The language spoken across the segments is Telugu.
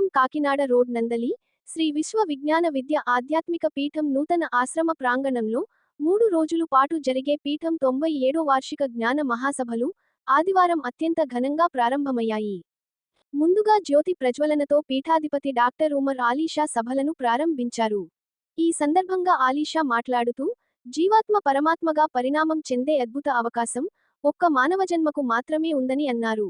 గన్నవరం కాకినాడ రోడ్ నందలి శ్రీ విశ్వ విజ్ఞాన విద్య ఆధ్యాత్మిక పీఠం నూతన ఆశ్రమ ప్రాంగణంలో మూడు రోజులు పాటు జరిగే పీఠం తొంభై ఏడో వార్షిక జ్ఞాన మహాసభలు ఆదివారం అత్యంత ఘనంగా ప్రారంభమయ్యాయి. ముందుగా జ్యోతి ప్రజ్వలనతో పీఠాధిపతి డాక్టర్ ఉమర్ ఆలీషా సభలను ప్రారంభించారు. ఈ సందర్భంగా ఆలీషా మాట్లాడుతూ జీవాత్మ పరమాత్మగా పరిణామం చెందే అద్భుత అవకాశం ఒక్క మానవ జన్మకు మాత్రమే ఉందని అన్నారు.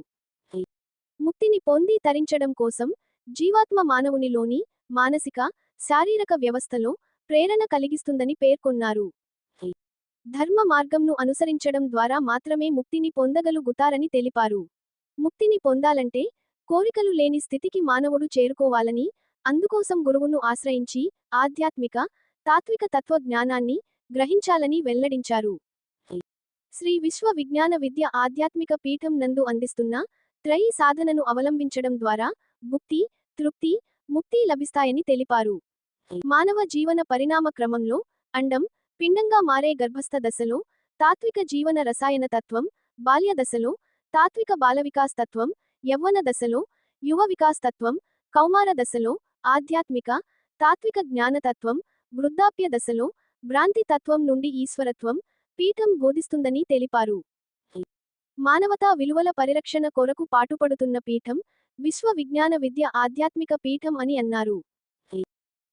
ముక్తిని పొంది తరించడం కోసం జీవాత్మ మానవునిలోని మానసిక శారీరక వ్యవస్థలో ప్రేరణ కలిగిస్తుందని పేర్కొన్నారు. ధర్మ మార్గంను అనుసరించడం ద్వారా మాత్రమే ముక్తిని పొందగలుగుతారని తెలిపారు. ముక్తిని పొందాలంటే కోరికలు లేని స్థితికి మానవుడు చేరుకోవాలని అందుకోసం గురువును ఆశ్రయించి ఆధ్యాత్మిక తాత్విక తత్వ జ్ఞానాన్ని గ్రహించాలని వెల్లడించారు. శ్రీ విశ్వ విజ్ఞాన విద్య ఆధ్యాత్మిక పీఠం నందు అందిస్తున్న త్రయీ సాధనను అవలంబించడం ద్వారా భుక్తి తృప్తి ముక్తి లభిస్తాయని తెలిపారు. మానవ జీవన పరిణామ క్రమంలో అండం పిండంగా మారే గర్భస్థ దశలో తాత్విక జీవన రసాయన తత్వం బాల్య దశలో తాత్విక బాల వికాస్ తత్వం యవ్వన దశలో యువ వికాస్ తత్వం కౌమార దశలో ఆధ్యాత్మిక తాత్విక జ్ఞానతత్వం వృద్ధాప్య దశలో భ్రాంతి తత్వం నుండి ఈశ్వరత్వం పీఠం బోధిస్తుందని తెలిపారు. మానవతా విలువల పరిరక్షణ కొరకు పాటుపడుతున్న పీఠం విశ్వ విజ్ఞాన విద్య ఆధ్యాత్మిక పీఠం అని అన్నారు.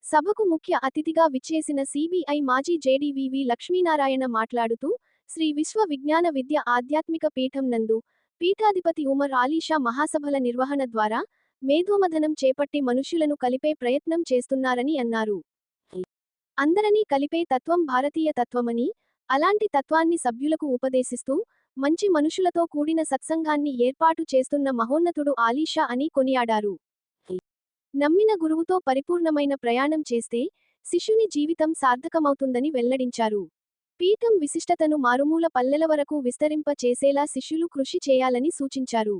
సభకు ముఖ్య అతిథిగా విచ్చేసిన సిబిఐ మాజీ జేడీవీవి లక్ష్మీనారాయణ మాట్లాడుతూ శ్రీ విశ్వ విజ్ఞాన విద్య ఆధ్యాత్మిక పీఠం నందు పీఠాధిపతి ఉమర్ ఆలీషా మహాసభల నిర్వహణ ద్వారా మేధోమథనం చేపట్టి మనుష్యులను కలిపే ప్రయత్నం చేస్తున్నారని అన్నారు. అందరనీ కలిపే తత్వం భారతీయ తత్వమని అలాంటి తత్వాన్ని సభ్యులకు ఉపదేశిస్తూ మంచి మనుషులతో కూడిన సత్సంగాన్ని ఏర్పాటు చేస్తున్న మహోన్నతుడు ఆలీషా అని కొనియాడారు. నమ్మిన గురువుతో పరిపూర్ణమైన ప్రయాణం చేస్తే శిష్యుని జీవితం సార్థకమవుతుందని వెల్లడించారు. పీఠం విశిష్టతను మారుమూల పల్లెల వరకు విస్తరింప చేసేలా శిష్యులు కృషి చేయాలని సూచించారు.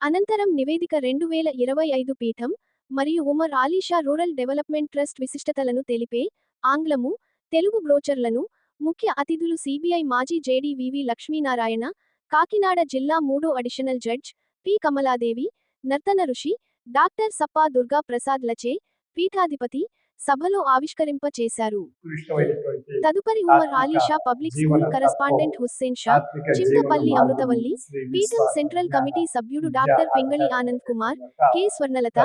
అనంతరం నివేదిక రెండు వేల ఇరవై ఐదు పీఠం మరియు Umar Alisha rural development trust విశిష్టతలను తెలిపే ఆంగ్లము తెలుగు బ్రోచర్లను ముఖ్య అతిథులు సిబిఐ మాజీ జేడీవీవి లక్ష్మీనారాయణ కాకినాడ జిల్లా మూడో అడిషనల్ జడ్జ్ పి కమలాదేవి నర్తన ఋషి డాక్టర్ సప్పా దుర్గా ప్రసాద్ లచే పీఠాధిపతి సభలో ఆవిష్కరింప చేశారు. తదుపరి Umar Alisha public school correspondent Hussain Shah Chintapalli Amruthavalli పీఠం సెంట్రల్ కమిటీ సభ్యుడు doctor Pingali Anand Kumar K. Swarnalatha.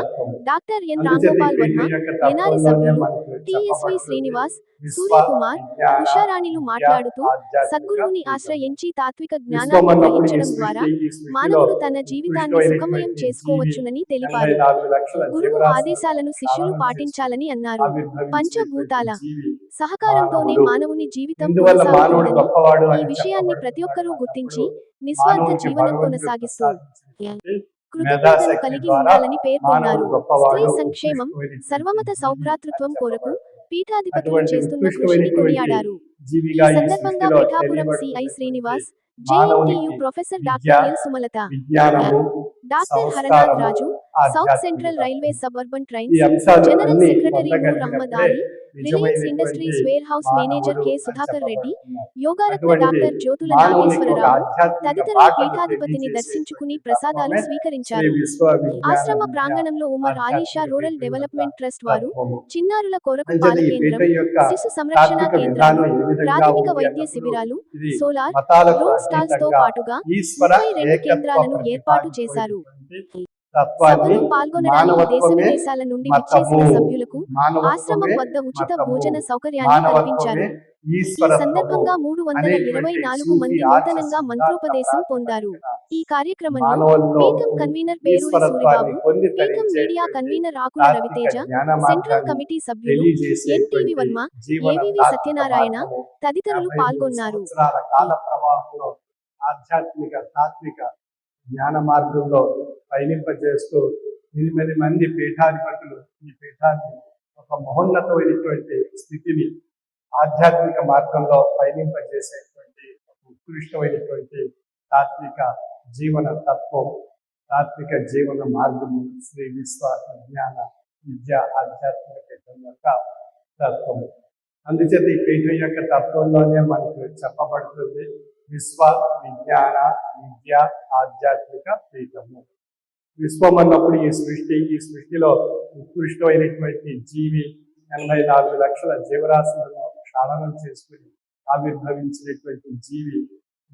Doctor N. Ramgopal Varma తత్వంలోనే సభ్యులు టిఎస్వి. శ్రీనివాస్ సూర్యకుమార్ ఉషారాణిలు మాట్లాడుతూ సద్గురువుని. ఆశ్రయించి తాత్విక జ్ఞానాన్ని గ్రహించడం ద్వారా మానవుడు తన జీవితాన్ని సుఖమయం చేసుకోవచ్చునని తెలిపారు. గురువు ఆదేశాలను శిష్యులు పాటించాలని అన్నారు. పంచభూతాల సహకారంతోనే. మానవుని జీవితం కొనసాగుతుందని ఈ విషయాన్ని ప్రతి ఒక్కరూ గుర్తించి నిస్వార్థ జీవనం కొనసాగిస్తూ మేధాశక్తి కలిగి ఉండాలని పేర్కొన్నారు స్త్రీ సంక్షేమం సర్వమత సౌభ్రాతృత్వం కొరకు. పీఠాధిపతులు చేస్తున్న కృషిని కొనియాడారు ఈ సందర్భంగా Pithapuram CI Srinivas JNTU professor doctor L Sumalatha doctor Haranath Raju south. Central railway suburban trains general secretary Ali Reliance Industries warehouse manager K Sudhakar Reddy. Yogaratna doctor Jyothula Nageswararao తదితరులు బాటను పీఠాధిపతిని దర్శించుకుని ప్రసాదాలు స్వీకరించారు ఆశ్రమ ప్రాంగణంలో Umar Alisha rural development trust వారు. చిన్నారుల కొరకు పాల కేంద్రం శిశు సంరక్షణ కేంద్రాలు విధంగా ప్రాథమిక వైద్య శిబిరాలు సోలార్ రూమ్ స్టాల్స్తో పాటుగా రెండు కేంద్రాలను ఏర్పాటు చేశారు తత్వాన్ని పాల్గొనడానికి దేశ మానవత్వమే విదేశాల నుండి విచ్చేసిన సభ్యులకు ఆశ్రమం వద్ద ఉచిత. భోజన సౌకర్యాన్ని కల్పించారు. ఈ సందర్భంగా మూడు వందల ఇరవై నాలుగు మంది నూతనంగా మంత్రోపదేశం పొందారు. ఈ కార్యక్రమంలో పీఠం కన్వీనర్ ఈశ్వరత్వాన్ని సూరిబాబు పీఠం media convener Akula Raviteja central committee సభ్యులు ఎన్టీవీ వర్మ ఏవివి సత్యనారాయణ తదితరులు పాల్గొన్నారు. సంవత్సరాల కాల ప్రవాహంలో ఆధ్యాత్మిక తాత్విక జ్ఞాన మార్గంలో పయనింపజేస్తూ ఎనిమిది మంది పీఠాధిపతులు ఈ పీఠాన్ని ఒక మహోన్నతమైనటువంటి స్థితిని ఆధ్యాత్మిక మార్గంలో పయనింపజేసేటువంటి ఒక ఉత్కృష్టమైనటువంటి తాత్విక జీవన తత్వం తాత్విక జీవన మార్గము శ్రీ విశ్వ విజ్ఞాన విద్య ఆధ్యాత్మిక పీఠం యొక్క తత్వము. అందుచేత ఈ పీఠం యొక్క తత్వంలోనే మనకు చెప్పబడుతుంది. విశ్వ విజ్ఞాన విద్య ఆధ్యాత్మిక పీఠము విశ్వం అన్నప్పుడు ఈ సృష్టి ఈ సృష్టిలో ఉత్కృష్టమైనటువంటి జీవి ఎనభై నాలుగు లక్షల జీవరాశులను క్షాళనం చేసుకుని ఆవిర్భవించినటువంటి జీవి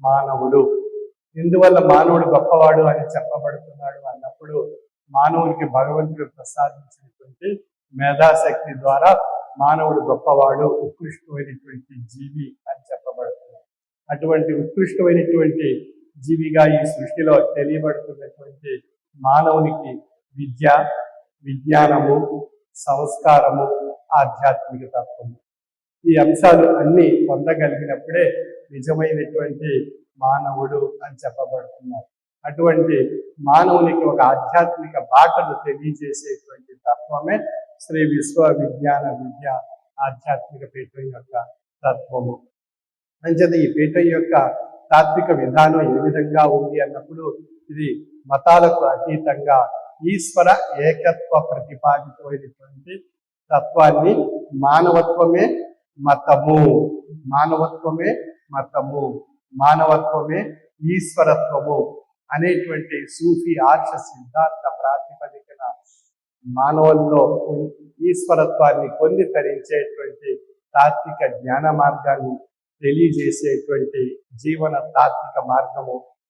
మానవుడు. ఇందువల్ల మానవుడు గొప్పవాడు అని చెప్పబడుతున్నాడు అన్నప్పుడు మానవునికి భగవంతుడు ప్రసాదించినటువంటి మేధాశక్తి ద్వారా మానవుడు గొప్పవాడు ఉత్కృష్టమైనటువంటి జీవి అని అటువంటి ఉత్కృష్టమైనటువంటి జీవిగా ఈ సృష్టిలో తెలియబడుతున్నటువంటి మానవునికి విద్య విజ్ఞానము సంస్కారము ఆధ్యాత్మిక తత్వము ఈ అంశాలు అన్నీ పొందగలిగినప్పుడే నిజమైనటువంటి మానవుడు అని చెప్పబడుతున్నారు. అటువంటి మానవునికి ఒక ఆధ్యాత్మిక బాటను తెలియజేసేటువంటి తత్వమే శ్రీ విశ్వ విజ్ఞాన విద్య ఆధ్యాత్మిక పీఠం యొక్క తత్వము. అంచేత ఈ పీఠం యొక్క తాత్విక విధానం ఏ విధంగా ఉంది అన్నప్పుడు ఇది మతాలకు అతీతంగా ఈశ్వర ఏకత్వ ప్రతిపాదితమైనటువంటి తత్వాన్ని మానవత్వమే మతము. మానవత్వమే మతము. మానవత్వమే ఈశ్వరత్వము అనేటువంటి సూఫీ ఆర్ష సిద్ధాంత ప్రాతిపదికన మానవుల్లో ఈశ్వరత్వాన్ని పొంది తరించేటువంటి తాత్విక జ్ఞాన మార్గాన్ని తెలియజేసేటువంటి జీవన తాత్విక మార్గము